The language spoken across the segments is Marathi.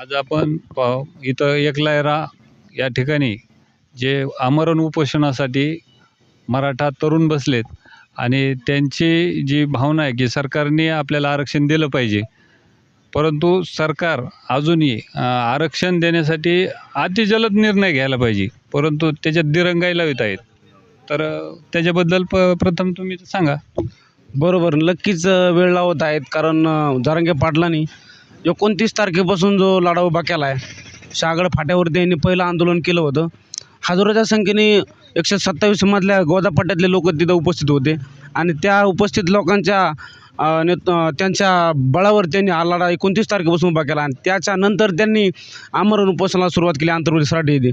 आज आपण पाहू इथं एकलायरा या ठिकाणी जे आमरण उपोषणासाठी मराठा तरुण बसलेत आणि त्यांची जी भावना आहे की सरकारने आपल्याला आरक्षण दिलं पाहिजे परंतु सरकार अजूनही आरक्षण देण्यासाठी अतिजलद निर्णय घ्यायला पाहिजे परंतु त्याच्यात दिरंगाई लावित आहेत. तर त्याच्याबद्दल प प्रथम तुम्ही सांगा. बरोबर नक्कीच वेळ लावत आहेत कारण जारंगे पाडला पाटलांनी एकोणतीस तारखेपासून जो लढा उभा केला आहे शागड फाट्यावरती यांनी पहिलं आंदोलन केलं होतं. हजारोच्या संख्येने एकशे सत्तावीसमधल्या गोदापट्ट्यातले लोक तिथं उपस्थित होते. आणि त्या उपस्थित लोकांच्या ने त्यांच्या बळावर त्यांनी हा लढा एकोणतीस तारखेपासून उभा केला आणि त्याच्यानंतर त्यांनी आमरण उपोषणाला सुरुवात केली आंतरवर्ती सराटी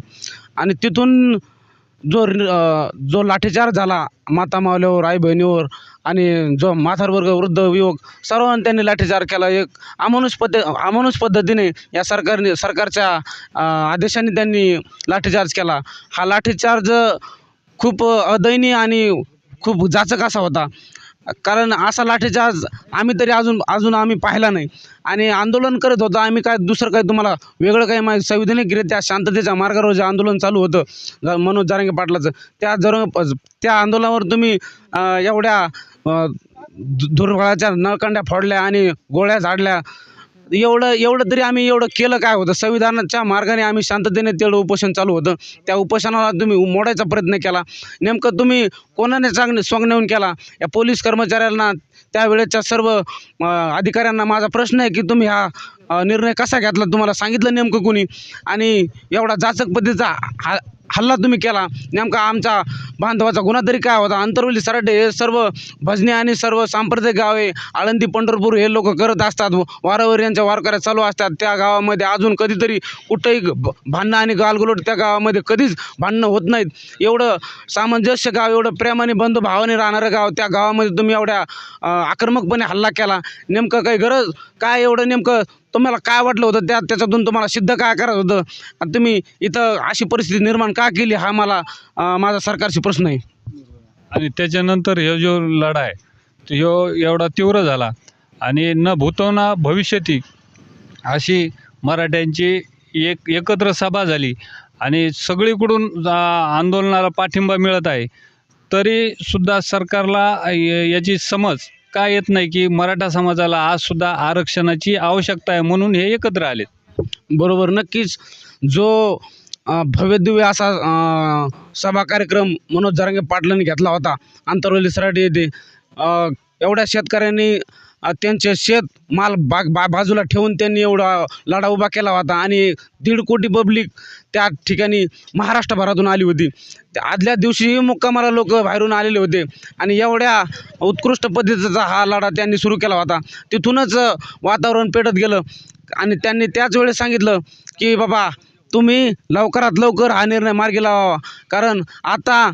आणि तिथून जो जो लाठीचार्ज झाला माता मावल्यावर आई बहिणीवर आणि जो म्हातारवर्ग वृद्ध युवक सर्वांनी त्यांनी लाठीचार केला. एक अमानुष पद्ध अमानुष पद्धतीने या सरकारने सरकारच्या आदेशाने त्यांनी लाठीचार्ज केला. हा लाठीचार्ज खूप अदयनीय आणि खूप जाचक असा होता. कारण असा लाठीचार्ज आम्ही तरी अजून अजून आम्ही पाहिला नाही. आणि आंदोलन करत होतो आम्ही काय दुसरं काही तुम्हाला वेगळं काही माहिती संविधानिकरित्या शांततेच्या मार्गावर जे आंदोलन चालू होतं मनोज जारंगे पाटलाचं त्या जर त्या आंदोलनावर तुम्ही एवढ्या दुर्बळाच्या धु- नळकंड्या फोडल्या आणि गोळ्या झाडल्या. एवढं एवढं तरी आम्ही एवढं केलं काय होतं? संविधानाच्या मार्गाने आम्ही शांततेने तेवढं उपोषण चालू होतं. त्या उपोषणाला तुम्ही मोडायचा प्रयत्न केला. नेमकं तुम्ही कोणाने चांगले स्वांग केला? या पोलीस कर्मचाऱ्यांना त्यावेळेच्या सर्व अधिकाऱ्यांना माझा प्रश्न आहे की तुम्ही हा निर्णय कसा घेतला? तुम्हाला सांगितलं नेमकं कोणी? आणि एवढा जाचक पद्धतीचा हा हल्ला तुम्ही केला. नेमका आमचा बांधवाचा गुन्हा तरी काय होता? अंतरवली सराटे हे सर्व भजने आणि सर्व सांप्रदायिक गावे आळंदी पंढरपूर हे लोक करत असतात. वारंवार यांच्या वारकऱ्या चालू असतात. त्या गावामध्ये अजून कधीतरी कुठंही भांडणं आणि गालगुलोट त्या गावामध्ये कधीच भांडणं होत नाहीत. एवढं सामंजस्य गाव एवढं प्रेमाने बंधू भावाने राहणारं गाव त्या गावामध्ये तुम्ही एवढ्या आक्रमकपणे हल्ला केला. नेमकं काही गरज? काय एवढं नेमकं तुम्हाला काय वाटलं होतं? त्या त्याच्यातून तुम्हाला सिद्ध काय करायचं होतं? आणि तुम्ही इथं अशी परिस्थिती निर्माण का केली? हा मला माझा सरकारशी प्रश्न आहे. आणि त्याच्यानंतर हे जो लढा आहे तो ह्यो एवढा तीव्र झाला. आणि न भूतो ना भविष्यती अशी मराठ्यांची एक एकत्र सभा झाली. आणि सगळीकडून आंदोलनाला पाठिंबा मिळत आहे. तरी सुद्धा सरकारला याची समज का येत नाही की मराठा समाजाला आजसुद्धा आरक्षणाची आवश्यकता आहे म्हणून हे एकत्र आलेत. बरोबर. नक्कीच जो भव्यदिव्य असा सभा कार्यक्रम मनोज जरांगे पाटलांनी घेतला होता आंतरवली सराटी येथे एवढ्या शेतकऱ्यांनी त्यांचे शेत माल बाग बा बाजूला ठेवून त्यांनी एवढा लढा उभा केला होता आणि दीड कोटी पब्लिक त्या ठिकाणी महाराष्ट्रभरातून आली होती. त्या आदल्या दिवशीही मुक्कामाला लोक बाहेरून आलेले होते आणि एवढ्या उत्कृष्ट पद्धतीचा हा लढा त्यांनी सुरू केला होता. तिथूनच वातावरण पेटत गेलं आणि त्यांनी त्याच वेळेस सांगितलं की बाबा तुम्ही लवकरात लवकर हा निर्णय मार्गी लावावा. कारण आता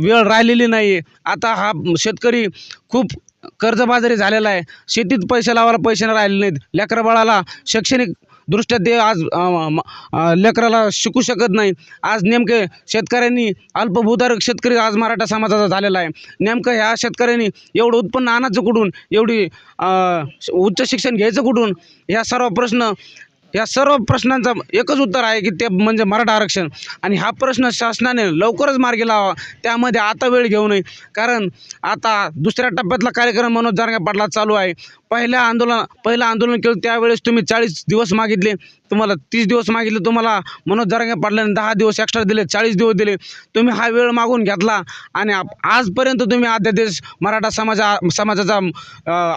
वेळ राहिलेली नाही आता हा शेतकरी खूप कर्जबाजारी झालेला आहे. शेतीत पैसे लावायला पैसे राहिले नाहीत. लेकरबाळाला शैक्षणिक दृष्ट्या ते आज लेकराला शिकू शकत नाही. आज नेमके शेतकऱ्यांनी अल्पभूधारक शेतकरी आज मराठा समाजाचा झालेला आहे. नेमकं ह्या शेतकऱ्यांनी एवढं उत्पन्न आणायचं कुठून? एवढी उच्च शिक्षण घ्यायचं कुठून? ह्या सर्व प्रश्न या सर्व प्रश्नांचा एकच उत्तर आहे की ते म्हणजे मराठा आरक्षण. आणि हा प्रश्न शासनाने लवकरच मार्गी लावा त्यामध्ये आता वेळ घेऊ नये. कारण आता दुसऱ्या टप्प्यातला कार्यक्रम मनोज जारंगे पाटला चालू आहे. पहिल्या आंदोलन पहिलं आंदोलन केलं त्यावेळेस तुम्ही चाळीस दिवस मागितले. तुम्हाला तीस दिवस मागितले तुम्हाला मनोज जारंगे पाटलाने दहा दिवस एक्स्ट्रा दिले चाळीस दिवस दिले. तुम्ही हा वेळ मागून घेतला आणि आप- आजपर्यंत तुम्ही अध्यादेश मराठा समाजा समाजाचा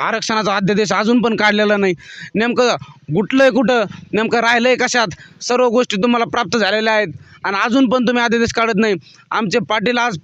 आरक्षणाचा अध्यादेश अजून पण काढलेला नाही. नेमकं गुटलं आहे कुठं? नेमकं राहिलं आहे कशात? सर्व गोष्टी तुम्हाला प्राप्त झालेल्या आहेत आणि अजून पण तुम्ही अध्यादेश काढत नाही. आमचे पाटील आज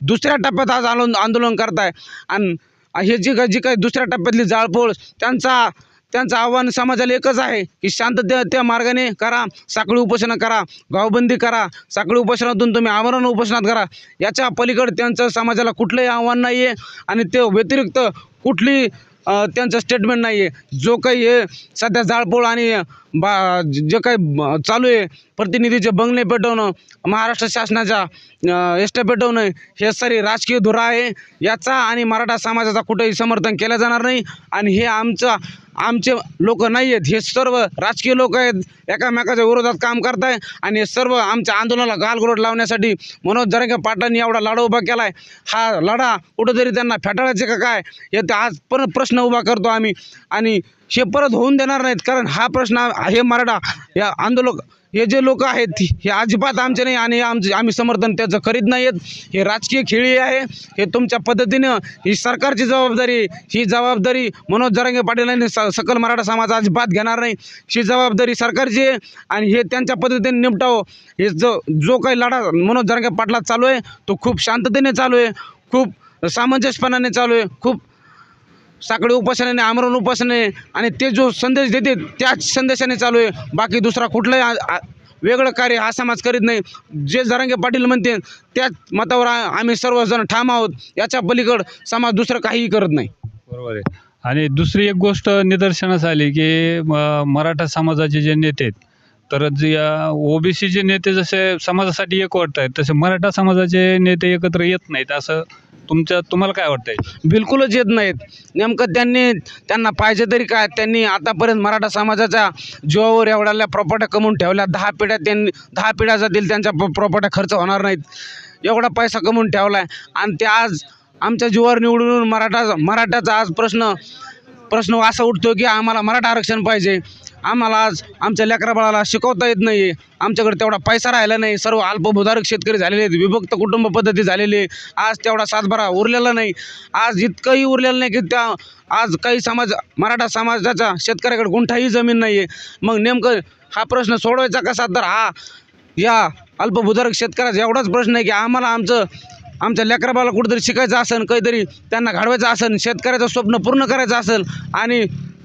दुसऱ्या टप्प्यात आज आंदोलन आंदोलन करताय. आणि हे जी काही जी काही दुसऱ्या टप्प्यातली जाळपोळ त्यांचा त्यांचं आव्हान समाजाला एकच आहे की शांतते त्या मार्गाने करा साखळी उपोषणं करा गावबंदी करा साखळी उपोषणातून तुम्ही आमरण उपोषणात करा. याच्या पलीकडे त्यांचं समाजाला कुठलंही आव्हान नाही आहे आणि ते व्यतिरिक्त कुठली त्यांचं स्टेटमेंट नाही आहे जो काही हे सध्या जाळपोळ आणि बा जे काही चालू आहे प्रतिनिधीचे बंगले पेटवणं महाराष्ट्र शासनाच्या एसट्या पेटवणं हे सारी राजकीय धुरा आहे. याचा आणि मराठा समाजाचा कुठेही समर्थन केलं जाणार नाही. आणि हे आमचा आमचे लोक नाही आहेत. हे सर्व राजकीय लोक आहेत. एकामेकाच्या विरोधात काम करताय आणि हे सर्व आमच्या आंदोलनाला गालगुरोट लावण्यासाठी मनोज जरंगे पाटलांनी एवढा लढा उभा केला आहे हा लढा कुठंतरी त्यांना फेटाळायचे का काय? हे आज परत प्रश्न उभा करतो आम्ही. आणि हे परत होऊन देणार नाहीत. कारण हा प्रश्न हे मराठा या आंदोलक हे जे लोक आहेत हे अजिबात आमचे नाही आणि आमचे आम्ही समर्थन त्याचं करीत नाही आहेत हे राजकीय खेळी आहे. हे तुमच्या पद्धतीनं ही सरकारची जबाबदारी ही जबाबदारी मनोज जरांगे पाटील यांनी स सकल मराठा समाज अजिबात घेणार नाही. ही जबाबदारी सरकारची आहे आणि हे त्यांच्या पद्धतीने निपटावं. हे जो जो काही लढा मनोज जरांगे पाटला चालू आहे तो खूप शांततेने चालू आहे खूप सामंजस्यपणाने चालू आहे खूप साकडे उपासनेने आमरण उपासने आणि ते जो संदेश देते त्याच संदेशाने चालू आहे. बाकी दुसरा कुठलाही वेगळं कार्य हा समाज करीत नाही. जे जरांगे पाटील म्हणते त्याच मतावर आम्ही सर्वजण ठाम आहोत. याच्या पलीकड समाज दुसरं काहीही करत नाही. बरोबर आहे. आणि दुसरी एक गोष्ट निदर्शनास आली की मराठा समाजाचे जे नेते आहेत तर जे ओबीसीचे नेते जसे समाजासाठी एक वाटत आहेत तसे मराठा समाजाचे नेते एकत्र येत नाहीत असं तुमच्या तुम्हाला काय वाटतंय? बिलकुलच येत नाहीत. नेमकं त्यांनी त्यांना पाहिजे तरी काय त्यांनी आतापर्यंत मराठा समाजाच्या जीवावर एवढ्याल्या प्रॉपर्ट्या कमवून ठेवल्या. दहा पिढ्या त्यांनी दहा पिढ्या जातील त्यांच्या प्रॉपर्ट्या खर्च होणार नाहीत. एवढा पैसा कमवून ठेवला आहे आणि ते आज आमच्या जीवावर निवडून मराठा मराठ्याचा आज प्रश्न प्रश्न असा उठतो की आम्हाला मराठा आरक्षण पाहिजे. आम्हाला आज आमच्या लेकरा बाळाला शिकवता येत नाही आहे आमच्याकडे तेवढा पैसा राहिला नाही. सर्व अल्पभूधारक शेतकरी झालेले आहेत. विभक्त कुटुंब पद्धती झालेली आहे. आज तेवढा सातबारा उरलेला नाही. आज इतकंही उरलेलं नाही की त्या आज काही समाज मराठा समाजाचा शेतकऱ्याकडे कोणताही जमीन नाही आहे मग नेमकं हा प्रश्न सोडवायचा कसा? तर हा या अल्पभूधारक शेतकऱ्याचा एवढाच प्रश्न आहे की आम्हाला आमचं आमच्या लेकराबाला कुठेतरी शिकायचं असेल काहीतरी त्यांना घडवायचं असेल शेतकऱ्याचं स्वप्न पूर्ण करायचं असेल आणि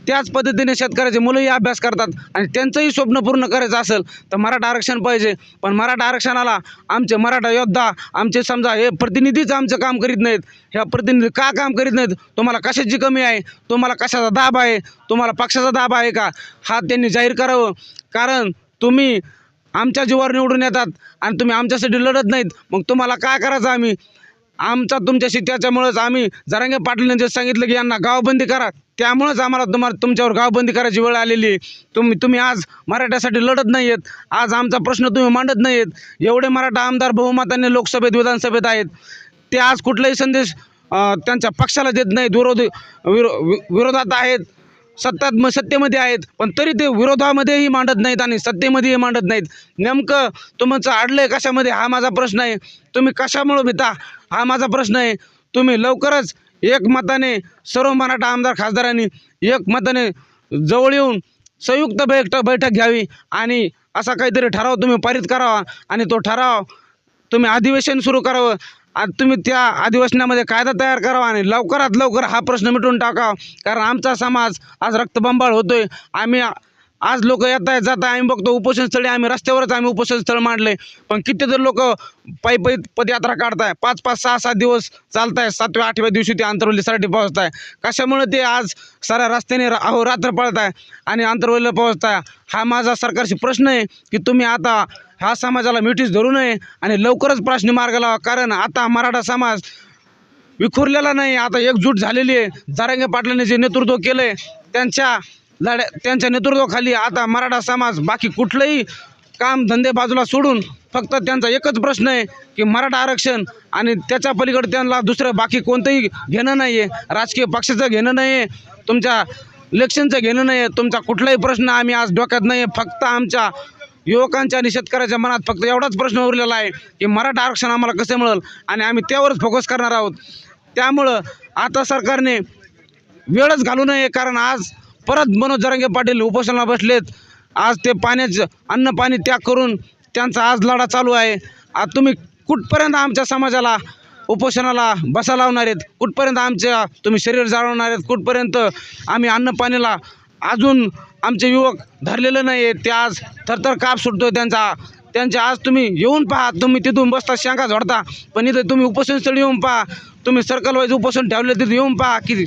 त्याच पद्धतीने शेतकऱ्याचे मुलंही अभ्यास करतात आणि त्यांचंही स्वप्न पूर्ण करायचं असेल तर मराठा आरक्षण पाहिजे. पण मराठा आरक्षणाला आमचे मराठा योद्धा आमचे समजा हे प्रतिनिधीच आमचं काम करीत नाहीत. ह्या प्रतिनिधी का काम करीत नाहीत? तुम्हाला कशाची कमी आहे? तुम्हाला कशाचा दाब आहे? तुम्हाला पक्षाचा दाब आहे का? हा त्यांनी जाहीर करावं. कारण तुम्ही आमच्या जीवावर निवडून येतात आणि तुम्ही आमच्यासाठी लढत नाहीत. मग तुम्हाला काय करायचं आम्ही? आमचा तुमच्याशी त्याच्यामुळंच आम्ही जरांगे पाटलांनी जे सांगितलं की यांना गावबंदी करा. त्यामुळंच आम्हाला तुम्हाला तुमच्यावर गावबंदी करायची वेळ आलेली आहे. तुम्ही तुम्ही आज मराठ्यासाठी लढत नाही आहेत. आज आमचा प्रश्न तुम्ही मांडत नाही आहेत. एवढे मराठा आमदार बहुमताने लोकसभेत विधानसभेत आहेत. ते आज कुठलाही संदेश त्यांच्या पक्षाला देत नाहीत विरोध विरो वि- विरोधात आहेत. सत्तात सत्तेमध्ये आहेत. पण तरी ते विरोधामध्येही मांडत नाहीत आणि सत्तेमध्येही मांडत नाहीत. नेमकं तुमचं अडलं आहे कशामध्ये? हा माझा प्रश्न आहे. तुम्ही कशामुळं भिता? हा माझा प्रश्न आहे. तुम्ही लवकरच एक मताने सर्व मराठा आमदार खासदारांनी एक मताने जवळ येऊन संयुक्त बैठक बैठक घ्यावी आणि असा काहीतरी ठराव तुम्ही पारित करावा आणि तो ठराव तुम्ही अधिवेशन सुरू करावं. आणि तुम्ही त्या अधिवेशनामध्ये कायदा तयार करावा आणि लवकरात लवकर हा प्रश्न मिटवून टाकावा. कारण आमचा समाज आज रक्तबंबाळ होतोय. आम्ही आज लोक येत आहेत जात आम्ही बघतो उपोषणस्थळी आम्ही रस्त्यावरच आम्ही उपोषणस्थळ मांडले. पण कितीतरी लोक पायी पायी पदयात्रा काढताय. पाच पाच सहा सात दिवस चालताय. सातव्या आठव्या दिवशी ते आंतरवलीसाठी पोहोचताय. कशामुळे ते आज साऱ्या रस्त्याने रा- पळत पळताय आणि आंतरवलीला पोहोचताय? हा माझा सरकारशी प्रश्न आहे की तुम्ही आता हा समाजाला मिठीस धरू नये आणि लवकरच प्रश्न मार्ग लावा. कारण आता मराठा समाज विखुरलेला नाही. आता एकजूट झालेली आहे. जारंगे पाटलांनी जे नेतृत्व केलं आहे त्यांच्या लढ्या त्यांच्या नेतृत्वाखाली आता मराठा समाज बाकी कुठलंही काम धंदे बाजूला सोडून फक्त त्यांचा एकच प्रश्न आहे की मराठा आरक्षण आणि त्याच्या पलीकडे त्यांना दुसरं बाकी कोणतंही घेणं नाही आहे राजकीय पक्षाचं घेणं नाही आहे तुमच्या इलेक्शनचं घेणं नाही आहे तुमचा कुठलाही प्रश्न आम्ही आज डोक्यात नाही आहे फक्त आमच्या युवकांच्या आणि शेतकऱ्याच्या मनात फक्त एवढाच प्रश्न उरलेला आहे की मराठा आरक्षण आम्हाला कसं मिळेल? आणि आम्ही त्यावरच फोकस करणार आहोत. त्यामुळं आता सरकारने वेळच घालू नये. कारण आज परत मनोज जरांगे पाटील उपोषणाला बसलेत. आज ते पाण्याचं अन्न पाणी त्याग करून त्यांचा आज लढा चालू आहे. आज तुम्ही कुठपर्यंत आमच्या समाजाला उपोषणाला बसा लावणार आहेत? कुठपर्यंत आमच्या तुम्ही शरीर जाळवणार आहेत? कुठपर्यंत आम्ही अन्न पाण्याला अजून आमचे युवक धरलेलं नाही आहेत ते आज थरथर काप सुटतो त्यांचा. त्यांचे आज तुम्ही येऊन पहा. तुम्ही तिथून बसता शेंगा झोडता. पण इथं तुम्ही उपोषणस्थळी येऊन पहा. तुम्ही सर्कल वाईज उपोषण ठेवले तिथे येऊन पहा की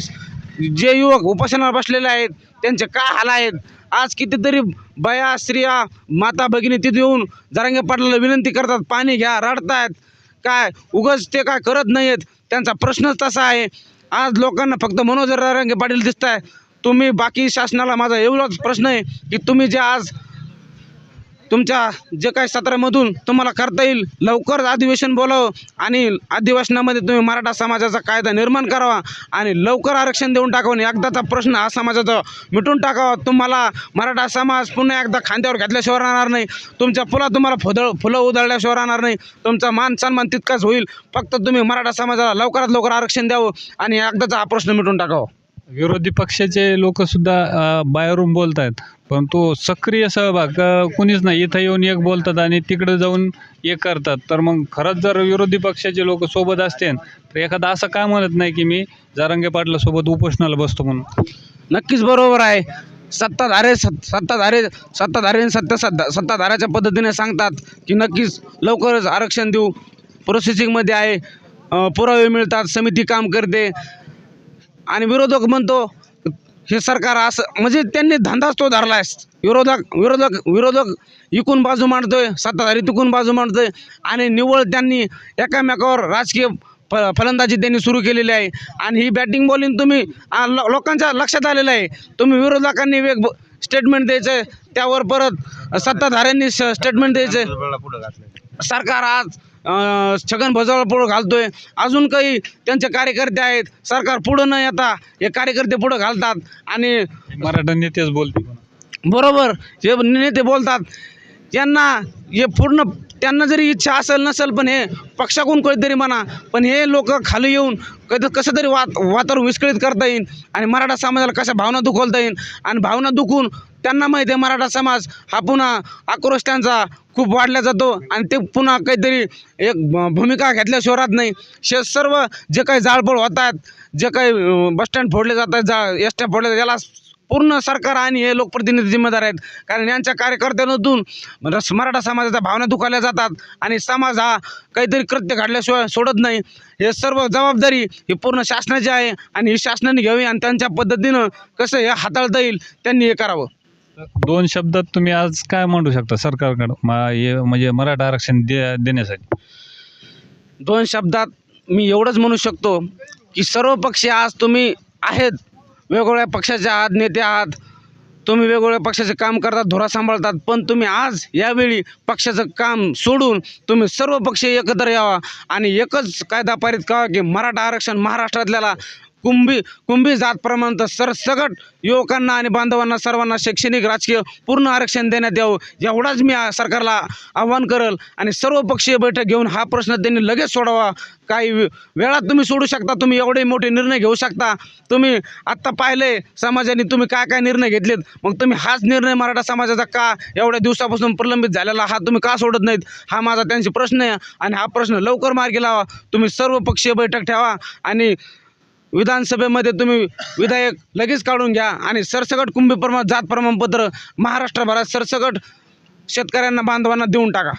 जे युवक उपोषणाला बसलेले आहेत त्यांचे काय हाल आहेत? आज कितीतरी बया स्त्रिया माता भगिनी तिथे येऊन जरांगे पाटलाला विनंती करतात पाणी घ्या रडतायत. काय उगच ते काय करत नाही आहेत त्यांचा प्रश्नच तसा आहे. आज लोकांना फक्त मनोज जरांगे पाटील दिसत आहे तुम्ही बाकी शासनाला माझा एवढाच प्रश्न आहे की तुम्ही जे आज तुमच्या जे काही सत्रामधून तुम्हाला करता येईल लवकर अधिवेशन बोलावं आणि अधिवेशनामध्ये तुम्ही मराठा समाजाचा कायदा निर्माण करावा आणि लवकर आरक्षण देऊन टाकावं आणि एकदाचा प्रश्न हा समाजाचा मिटून टाकावा. तुम्हाला मराठा समाज पुन्हा एकदा खांद्यावर घातल्याशिवाय राहणार नाही. तुमच्या फुला तुम्हाला फुदळ फुलं उधळल्याशिवाय राहणार नाही. तुमचा मान सन्मान तितकाच होईल. फक्त तुम्ही मराठा समाजाला लवकरात लवकर आरक्षण द्यावं आणि एकदाचा हा प्रश्न मिटून टाकावा. विरोधी पक्षाचे लोक सुद्धा बाहेरून बोलत आहेत परंतु सक्रिय सहभाग कुणीच नाही. इथं येऊन एक बोलतात आणि तिकडे जाऊन एक करतात. तर मग खरंच जर विरोधी पक्षाचे लोक सोबत असतील तर एखादा असं का म्हणत नाही की मी जारंगे पाटलासोबत उपोषणाला बसतो म्हणून? नक्कीच बरोबर आहे. सत्ताधारे सत् सत्ताधारे सत्ताधारे आणि सत्ता सत्ता सत्ताधाराच्या पद्धतीने सांगतात की नक्कीच लवकरच आरक्षण देऊ. प्रोसेसिंगमध्ये आहे. पुरावे मिळतात. समिती काम करते. आणि विरोधक म्हणतो हे सरकार असं म्हणजे त्यांनी धंदाच तो धरला आहे. विरोधक विरोधक विरोधक इकून बाजू मांडतोय सत्ताधारी तिकून बाजू मांडतोय. आणि निव्वळ त्यांनी एकामेकावर राजकीय फ फलंदाजी त्यांनी सुरू केलेली आहे. आणि ही बॅटिंग बॉलिंग तुम्ही लोकांच्या लक्षात आलेलं आहे. तुम्ही विरोधकांनी वेग स्टेटमेंट द्यायचं आहे त्यावर परत सत्ताधाऱ्यांनी स्टेटमेंट द्यायचं आहे. सरकार आज छगन भुजबळ पुढं घालतोय. अजून काही त्यांचे कार्यकर्ते आहेत. सरकार पुढं न येता हे कार्यकर्ते पुढं घालतात. आणि मराठा नेतेच बोलते बरोबर. जे नेते बोलतात त्यांना हे पूर्ण त्यांना जरी इच्छा असेल नसेल पण हे पक्षाकडून कधीतरी म्हणा पण हे लोक खाली येऊन कधी कसं तरी वात वातावरण विस्कळीत करता येईल आणि मराठा समाजाला कशा भावना दुखवता येईल आणि भावना दुखून त्यांना माहिती आहे मराठा समाज हा पुन्हा आक्रोश त्यांचा खूप वाढला जातो आणि ते पुन्हा काहीतरी एक भूमिका घेतल्याशिवाय राहत नाही. शे सर्व जे काही जाळपोळ होत आहेत जे काही बसस्टँड फोडले जात आहेत जा एस स्टँड फोडले जातात, याला पूर्ण सरकार आणि हे लोकप्रतिनिधी जिम्मेदार आहेत. कारण यांच्या कार्यकर्त्यांमधून मराठा समाजाच्या भावना दुखावल्या जातात आणि समाज हा काहीतरी कृत्य घडल्याशिवाय सोडत नाही. हे सर्व जबाबदारी ही पूर्ण शासनाची आहे आणि ही शासनाने घ्यावी आणि त्यांच्या पद्धतीनं कसं हे हाताळता येईल त्यांनी हे करावं. दोन शब्दात तुम्ही आज काय म्हणू शकता सरकारकडं? मा हे म्हणजे मराठा आरक्षण दे देण्यासाठी. दोन शब्दात मी एवढंच म्हणू शकतो की सर्व पक्ष आज तुम्ही आहेत. वेगवेगळ्या पक्षाचे आहात नेते आहात. तुम्ही वेगवेगळ्या पक्षाचे काम करतात धोरा सांभाळतात. पण तुम्ही आज यावेळी पक्षाचं काम सोडून तुम्ही सर्व पक्ष एकत्र यावा. आणि एकच कायदा पारित करावा की मराठा आरक्षण महाराष्ट्रातल्याला कुंभी कुंभी जातप्रमाणे सरसकट युवकांना आणि बांधवांना सर्वांना शैक्षणिक राजकीय पूर्ण आरक्षण देण्यात यावं एवढाच मी सरकारला आव्हान करल. आणि सर्वपक्षीय बैठक घेऊन हा प्रश्न त्यांनी लगेच सोडावा. काही वेळात तुम्ही सोडू शकता तुम्ही एवढे मोठे निर्णय घेऊ शकता. तुम्ही आत्ता पाहिले समाजाने तुम्ही काय काय निर्णय घेतलेत? मग तुम्ही हाच निर्णय मराठा समाजाचा का एवढ्या दिवसापासून प्रलंबित झालेला? हा तुम्ही का सोडत नाहीत? हा माझा त्यांचा प्रश्न आहे. आणि हा प्रश्न लवकर मार्गी लावा. तुम्ही सर्वपक्षीय बैठक ठेवा. आणि विधानसभेमध्ये तुम्ही विधायक लगेच काढून घ्या आणि सरसकट कुंभी प्रमाण जात प्रमाणपत्र महाराष्ट्रभरात सरसकट शेतकऱ्यांना बांधवांना देऊन टाका.